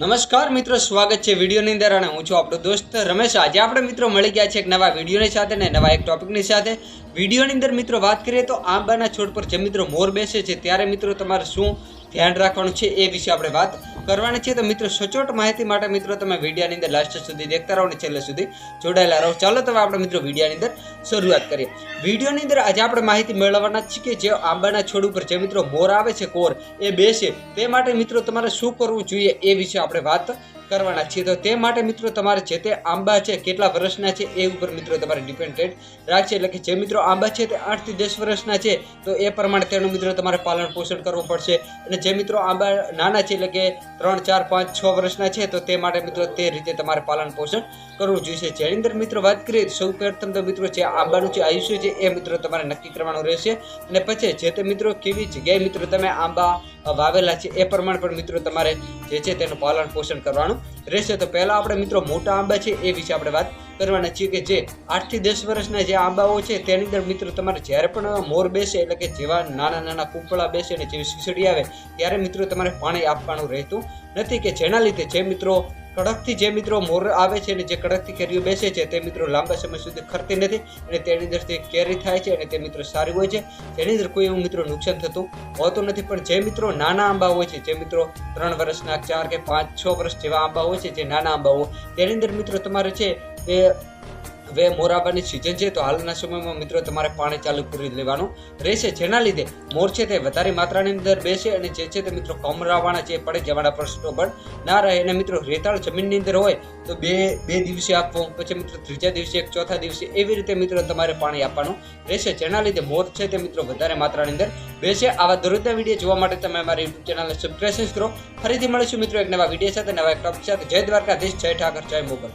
નમસ્કાર મિત્રો, સ્વાગત છે વિડીયોની અંદર અને હું છું આપણો દોસ્ત રમેશ. આજે આપણે મિત્રો મળી ગયા છે એક નવા વિડીયોની સાથે ને નવા એક ટોપિકની સાથે. વિડીયોની અંદર મિત્રો વાત કરીએ તો આંબાના છોડ પર જે મિત્રો મોર બેસે છે, ત્યારે મિત્રો તમારે શું ધ્યાન રાખવાનું છે એ વિશે આપણે વાત કરવાની છે. તો મિત્રો, સચોટ માહિતી માટે મિત્રો, તમે વિડીયાની અંદર લાસ્ટ સુધી દેખતા રહો અને છેલ્લે સુધી જોડાયેલા રહો. ચાલો તો આપણે મિત્રો વિડીયાની અંદર શરૂઆત કરીએ. વિડીયોની અંદર આજે આપણે માહિતી મેળવવાના છીએ કે જે આંબાના છોડ ઉપર જે મિત્રો મોર આવે છે, કોર, એ બેસે. તે માટે મિત્રો, તમારે શું કરવું જોઈએ એ વિશે આપણે વાત કરવાના છીએ. તો તે માટે મિત્રો તમારે જે તે આંબા છે, કેટલા વર્ષના છે, એ ઉપર મિત્રો તમારે ડિપેન્ડેડ રાખશે. એટલે કે જે મિત્રો આંબા છે, તે આઠથી દસ વર્ષના છે, તો એ પ્રમાણે તેનું મિત્રો તમારે પાલન પોષણ કરવું પડશે. અને જે મિત્રો આંબા નાના છે, એટલે કે ત્રણ, ચાર, પાંચ, છ વર્ષના છે, તો તે માટે મિત્રો તે રીતે તમારે પાલન પોષણ કરવું જોઈએ. જેની અંદર મિત્રો વાત કરીએ સૌ પ્રથમ તો મિત્રો જે આંબાનું જે આયુષ્ય છે, એ મિત્રો તમારે નક્કી કરવાનું રહેશે. અને પછી જે તે મિત્રો કેવી જગ્યાએ મિત્રો તમે આંબા વાવેલા છે. એ પ્રમાણે પણ મિત્રો તમારે જે છે તેનું પાલન પોષણ કરવાનું રહેશે. તો પહેલાં આપણે મિત્રો મોટા આંબા છે એ વિશે આપણે વાત કરવાના છીએ કે જે આઠથી દસ વર્ષના જે આંબાઓ છે તેની અંદર મિત્રો તમારે જ્યારે પણ મોર બેસે એટલે કે જેવા નાના નાના કૂંપળા બેસે અને જેવી શીસડી આવે, ત્યારે મિત્રો તમારે પાણી આપવાનું રહેતું નથી કે જેના લીધે જે મિત્રો કડકથી જે મિત્રો મોર આવે છે અને જે કડકથી કેરીઓ બેસે છે, તે મિત્રો લાંબા સમય સુધી ખરતી નથી અને તેની અંદરથી કેરી થાય છે અને તે મિત્રો સારી હોય છે. તેની અંદર કોઈ એવું મિત્રો નુકસાન થતું હોતું નથી, પણ જે મિત્રો નાના આંબા હોય છે, જે મિત્રો ત્રણ વર્ષના, ચાર કે પાંચ, છ વર્ષ જેવા આંબા હોય છે, જે નાના આંબા હોય તેની અંદર મિત્રો તમારે છે એ હવે મોરાબાની સિઝન છે, તો હાલના સમયમાં મિત્રો તમારે પાણી ચાલુ કરી લેવાનું રહેશે. જેના લીધે મોર છે તે વધારે માત્રાની અંદર બેસે અને જે છે તે મિત્રો કમરાવાના જે પડે જવાના પ્રશ્નો પણ ના રહે અને મિત્રો રેતાળ જમીનની અંદર હોય, તો બે બે દિવસે આપવું, પછી મિત્રો ત્રીજા દિવસે એક, ચોથા દિવસે એવી રીતે મિત્રો તમારે પાણી આપવાનું રહેશે. જેના લીધે મોર છે તે મિત્રો વધારે માત્રાની અંદર બેસે. આવા દરરોજના વીડિયો જોવા માટે તમે અમારી યુટ્યુબ ચેનલને સબસ્ક્રાઈબ કરો. ફરીથી મળીશું મિત્રો એક નવા વીડિયો સાથે, નવા એક ટોપિક સાથે. જય દ્વારકાધીશ, જય ઠાકર, જય મોગલ.